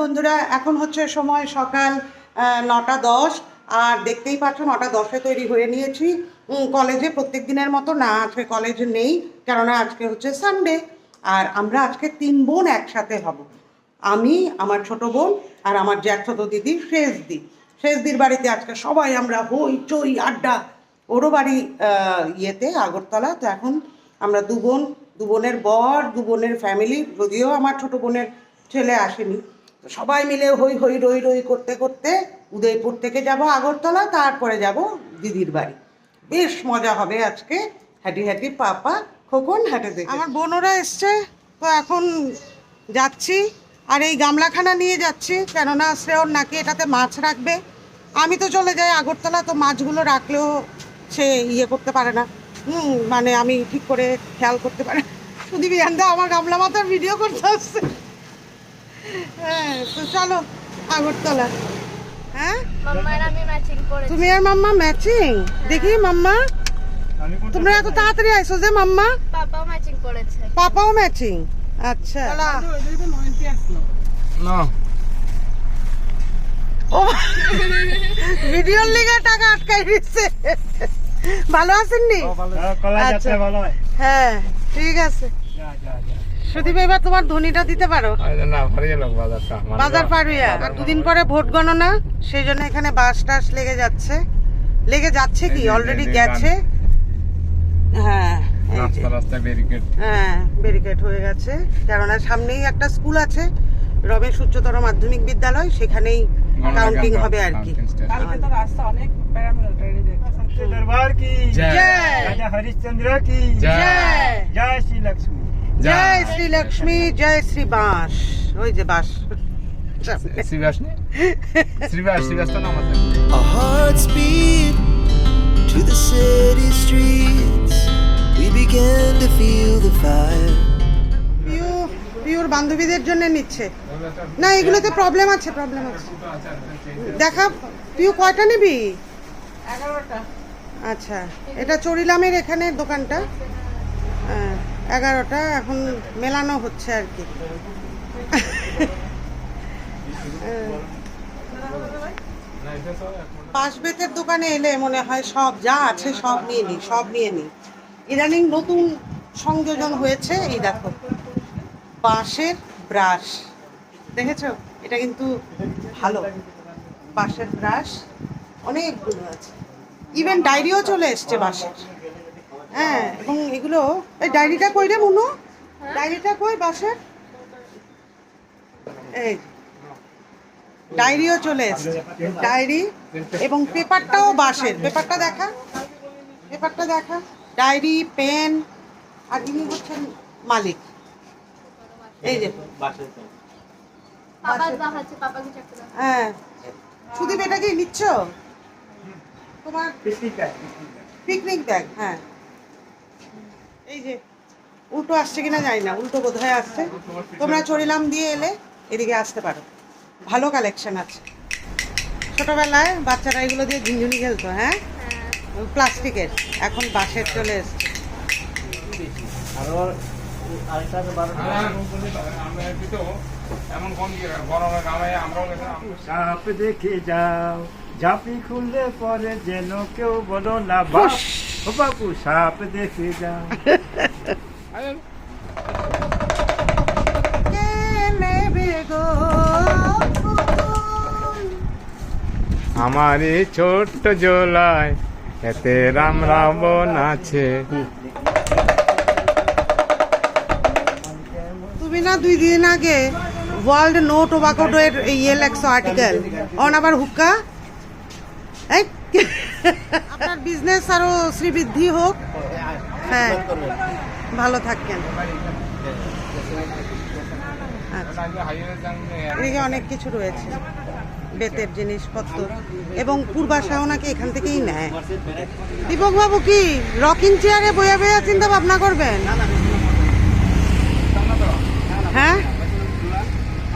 বন্ধুরা এখন হচ্ছে সময় সকাল নটা দশ। আর দেখতেই পাচ্ছ নটা দশে তৈরি হয়ে নিয়েছি। কলেজে প্রত্যেক দিনের মতো না আজকে কলেজ নেই। কেননা আজকে হচ্ছে সানডে আর আমরা আজকে তিন বোন একসাথে হব। আমি আমার ছোট বোন আর আমার জ্যাঠতো দিদি শেষদি। শেষদির বাড়িতে আজকে সবাই আমরা হই চই আড্ডা ওরও বাড়ি ইয়েতে, আগরতলা। তো এখন আমরা দু বোন, দু বোনের বর, দু বোনের ফ্যামিলি যদিও আমার ছোট বোনের ছেলে আসেনি। তো সবাই মিলে হই হই রই রই করতে করতে উদয়পুর থেকে যাব আগরতলা, তারপরে যাব দিদির বাড়ি। বেশ মজা হবে আজকে। হ্যাটি হ্যাটি পাপা খোকন হাঁটে দেখে। আমার বোনরা এসছে, তো এখন যাচ্ছি। আর এই গামলাখানা নিয়ে যাচ্ছি, কেননা শ্রেয়র নাকি এটাতে মাছ রাখবে। আমি তো চলে যাই আগরতলা, তো মাছগুলো রাখলেও সে ইয়ে করতে পারে না। হুম মানে আমি ঠিক করে খেয়াল করতে পারি না। শুধু বিয়ানদা আমার গামলা মাথার ভিডিও করতে আসছে। হ্যাঁ তো চলো আগরতলা। হ্যাঁ? তুমি আর মাম্মা ম্যাচিং দেখি মাম্মা। তোমরা এত তাড়াতাড়ি আইসো যে মাম্মা। পাপাও ম্যাচিং করেছে। পাপাও ম্যাচিং আচ্ছা। না ও ভিডিওর লিগে টাকা আটকাই দিচ্ছে ভালো আছেন নি? আচ্ছা। যাত্রা ভালো হয়। হ্যাঁ ঠিক আছে। যা যা যা। সুদীপ এবার তোমার ধনীটা দিতে পারো? মানে বাজার পারুয়া আর দুদিন পরে ভোট গণনা সেই জন্য এখানে বাস টাস লেগে যাচ্ছে। লেগে যাচ্ছে কি? অলরেডি গেছে। হ্যাঁ হ্যাঁ ব্যারিকেড হয়ে গেছে। কেননা সামনেই একটা স্কুল আছে রমেশ উচ্চতর মাধ্যমিক বিদ্যালয় সেখানেই কাউন্টিং হবে আর কি। কালকে তো রাস্তা অনেক দেখে দরবার কি জয়। রাজা হরিশ্চন্দ্র কি জয় জয় শ্রী লক্ষ্মী জয় শ্রী লক্ষ্মী জয় শ্রী বাঁশ ওই যে বাঁশ। সামনে। শ্রীবাস নে? শ্রীবাস শ্রীবাস তো নাম আছে। Our hearts beat to the city streets. We began to feel the fire. Piu pure বান্ধবীদের জন্য নিচ্ছে। না এগুলোতে প্রবলেম আছে প্রবলেম আছে। দেখা পিউ কয়টা নিবি? এগারোটা। আচ্ছা এটা চরিলামের এখানে দোকানটা? হ্যাঁ, এগারোটা এখন মেলানো হচ্ছে আর কি। পাশবেতের দোকানে এলে মনে হয় সব যা আছে সব নিয়ে নি সব নিয়ে নি ইদানিং নতুন সংযোজন হয়েছে এই দেখো বাঁশের ব্রাশ। দেখেছ? এটা কিন্তু ভালো। বাঁশের ব্রাশ অনেকগুলো আছে। ইভেন ডায়েরিও চলে এসছে বাঁশের হ্যাঁ এবং এগুলো এই ডায়েরিটা কই রে মুনু? ডায়েরিটা কই বাঁশের এই ডায়েরিও চলে এসছে। ডায়েরি এবং পেপারটাও বাঁশের পেপারটা দেখা? পেপারটা দেখা? ডায়েরি পেন আর ইনি হচ্ছেন মালিক। এই যে। হ্যাঁ। সুদীপ এটা কি নিচ্ছ? তোমার পিকনিক ব্যাগ হ্যাঁ। এই যে উল্টো আসছে কিনা জানি না উল্টো বোধহয় আসছে। তোমরা চড়িলাম দিয়ে এলে এদিকে আসতে পারো। ভালো কালেকশন আছে। ছোটবেলায় বাচ্চারা এগুলো দিয়ে ঝিনঝুনি খেলতো হ্যাঁ? প্লাস্টিকের এখন বাঁশের চলে এসছে। গেছিলাম। সাপ দেখে যাও ঝাঁপি খুললে পরে যেন কেউ বলো না বাপ ও বাপু সাপ দেখে যাও। পুতুল? আমার এই ছোট্ট জোলায় এতে রাম রাবণ আছে। তুমি না দুই দিন আগে ওয়ার্ল্ড নো টোবাকো এর ইয়ে লেখছো আর্টিকেল অন আবার হুক্কা? আপনার বিজনেস আরও শ্রীবৃদ্ধি হোক। হ্যাঁ ভালো থাকেন আচ্ছা। এদিকে অনেক কিছু রয়েছে, বেতের জিনিসপত্র, এবং পূর্বাশাও নাকি এখান থেকেই নেয়। দীপক বাবু কি রকিং চেয়ারে বইয়া বইয়া চিন্তা ভাবনা করবেন হ্যাঁ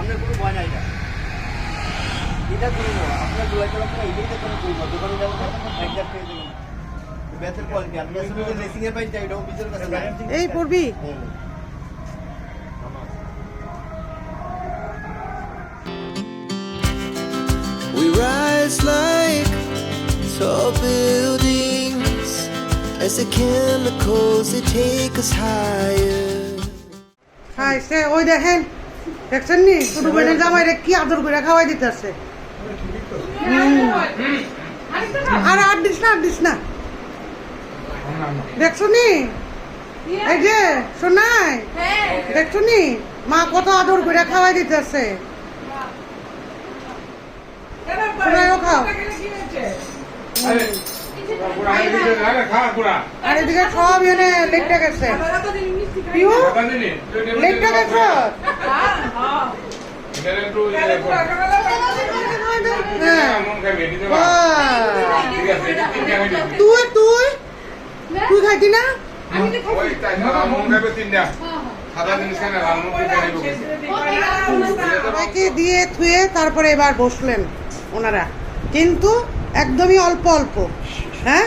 আপনার কোনো ভয় নাই এটা এটা করব আপনার দু একটা আপনার এদিকে কোনো করব দোকানে যাব একজাক্ট পেয়ে দেবেন ব্যাচের কোয়ালিটি আর ব্যাচের রেসিং এর বাইকটা এটা অফিসের কাছে এই পড়বি? We rise like tall buildings as the chemicals they take us higher. High সে ওই দেখেন দেখছেন নি? ছোট বোনের জামাই কি আদর করে খাওয়াই দিতেছে। আর আর দিস না আর দিস না। দেখছ নি? এই যে শোনাই দেখছ নি? মা কত আদর করে খাওয়াই দিতেছে। শোনাইও খাও। আর এদিকে সব এনে লেগটা গেছে। পিউ লেগটা গেছে? হ্যাঁ বাহ। দিয়ে থুয়ে তারপরে এবার বসলেন ওনারা কিন্তু একদমই অল্প অল্প হ্যাঁ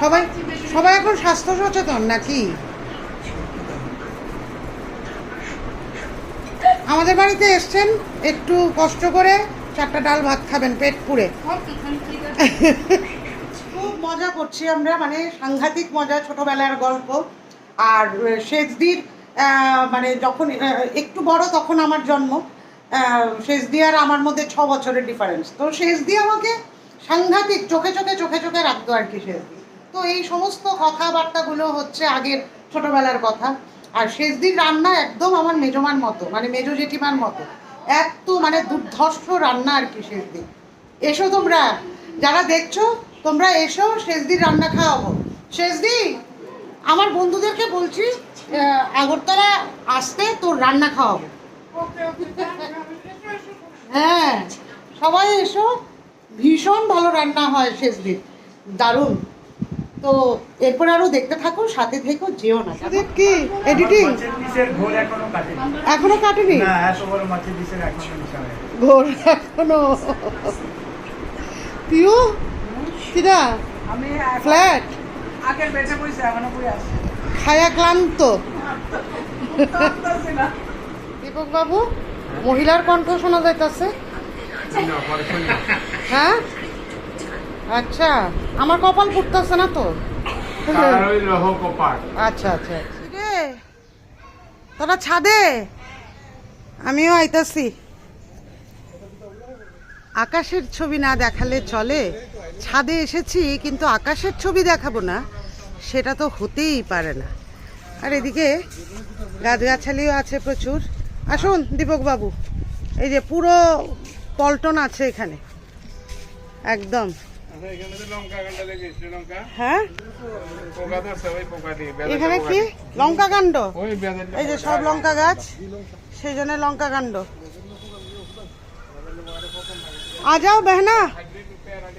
সবাই সবাই এখন স্বাস্থ্য সচেতন নাকি আমাদের বাড়িতে এসছেন, একটু কষ্ট করে চারটা ডাল ভাত খাবেন পেট পুড়ে। খুব মজা করছি আমরা মানে সাংঘাতিক মজা, ছোটবেলার গল্প। আর শেষদির মানে যখন একটু বড় তখন আমার জন্ম। শেষদি আর আমার মধ্যে ছ বছরের ডিফারেন্স তো শেষদি আমাকে সাংঘাতিক, চোখে চোখে চোখে চোখে রাখতো আর কি শেষদি তো এই সমস্ত কথাবার্তাগুলো হচ্ছে আগের ছোটবেলার কথা। আর শেষদির রান্না একদম আমার মেজমার মতো মানে মেজো জেঠিমার মতো। এত মানে দুর্ধর্ষ রান্না আর কি শেষদি এসো তোমরা যারা দেখছ তোমরা এসো শেষদির রান্না খাওয়াবো। শেষদি আমার বন্ধুদেরকে বলছি আগরতলা আসতে তোর রান্না খাওয়াবো। হ্যাঁ সবাই এসো ভীষণ ভালো রান্না হয় শেষদিন দারুণ। তো এরপর আরও দেখতে থাকো সাথে থেকো যেও না। কি? এডিটিং এখনও কাটেনি? এখনও কাটেনি না এত বড় মাছের পিসের এখনও মিশা হয়নি। ঘোর এখনও। পিউ? কিরা? আমি ফ্ল্যাট? আগের বেঁচে বসে এখনও বই আসি খায়া ক্লান্ত। দীপক বাবু মহিলার কণ্ঠ শোনা যাইতেছে। হ্যাঁ? আচ্ছা আমার কপাল ফুটতেছে না তো? আচ্ছা আচ্ছা রে, তোরা ছাদে? আমিও আইতাছি। আকাশের ছবি না দেখালে চলে। ছাদে এসেছি কিন্তু আকাশের ছবি দেখাবো না। সেটা তো হতেই পারে না। আর এদিকে গাছগাছালিও আছে প্রচুর। আসুন দীপক বাবু এই যে পুরো পল্টন আছে এখানে। একদম। হ্যাঁ? এখানে কি? লঙ্কা কাণ্ড? এই যে সব লঙ্কা গাছ, সেই জন্য লঙ্কা কাণ্ড। আ যাও বেহনা,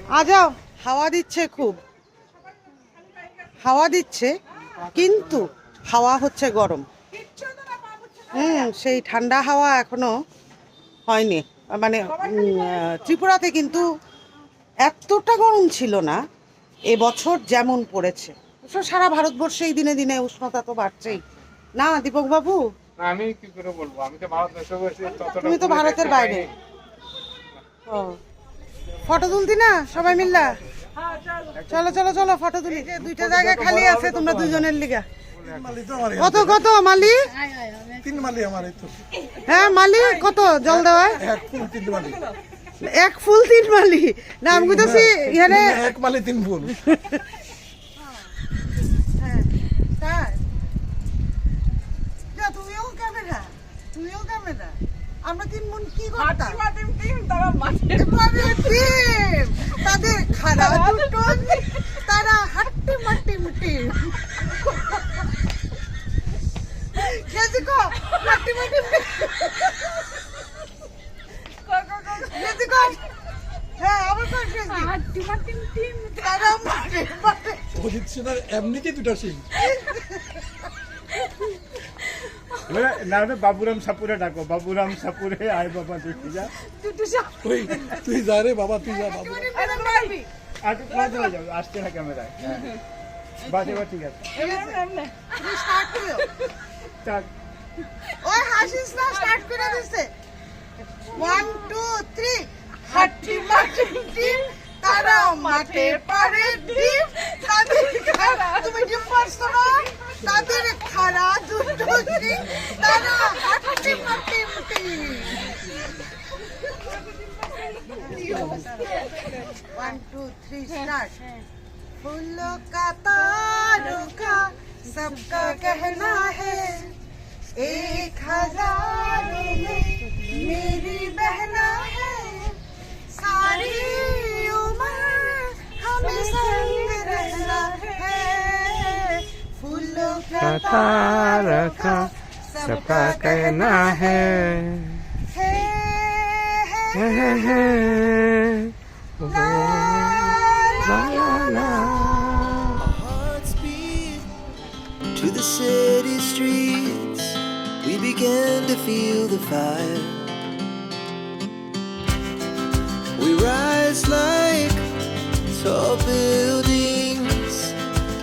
আ যাও। হাওয়া দিচ্ছে খুব। হাওয়া দিচ্ছে, কিন্তু হাওয়া হচ্ছে গরম। হুম, সেই ঠান্ডা হাওয়া এখনও হয়নি। মানে ত্রিপুরাতে কিন্তু এতটা গরম ছিল না এবছর যেমন পড়েছে। সারা ভারতবর্ষেই দিনে দিনে উষ্ণতা তো বাড়ছেই। না দীপক বাবু আমি কি করে বলব? আমি তো ভারত দেশে বসে তুমি তো ভারতের বাইরে। ও। ফটো তুলতি না সবাই মিল্লা? চলো চলো চলো ফটো তুলি। দুইটা জায়গা খালি আছে তোমরা দুজনের লিগা। কত কত মালি? তিন মালি আমার হ্যাঁ মালি কত? জল দেওয়া তিন মালি। এক ফুল তিন মালি। না আমি কইতাছি এখানে এক মালি তিন ফুল। যা, তুমিও ক্যামেরা তুমিও ক্যামেরা আমরা তিন বোন কি করতাম? তারা মাঠে এবারে তাদের খারাপ দুটো তারা হাট্টি মাটি মুটি। খেয়েছি কো হাট্টি মাটি খেয়েছি কো হ্যাঁ আবার কো খেয়েছি হাঁটি মাটিম টিম তারা মাঠে মাঠে অজিত সেনার এমনিতেই দুটা সিং? ওরা না বাবুরাম সাপুরে ডাকো বাবুরাম সাপুরে আয় বাবা দেখি যা। ওই তুই যা রে বাবা তুই যা বাবু। আরে হয়ে যাবে আসছে না ক্যামেরায়। বাস এবার ঠিক আছে। তুমি স্টার্ট করো চাক। ওই হাসিস না স্টার্ট করে দিছে। ওয়ান টু থ্রি হাট্টি মাটি টিম তারা মাঠে পারে ডিম তাদের খারা তুমি ডিম পারছো না তাদের খারা দুটো ডিম তারা হাট্টি মাটি team one two three start फूलों का तारों का सबका कहना है एक हजारों में मेरी बहना है सारी का तारों का सबका कहना है है, है, ला, ला, ला, ला. Our hearts beat to the city streets. We began to feel the fire. We rise like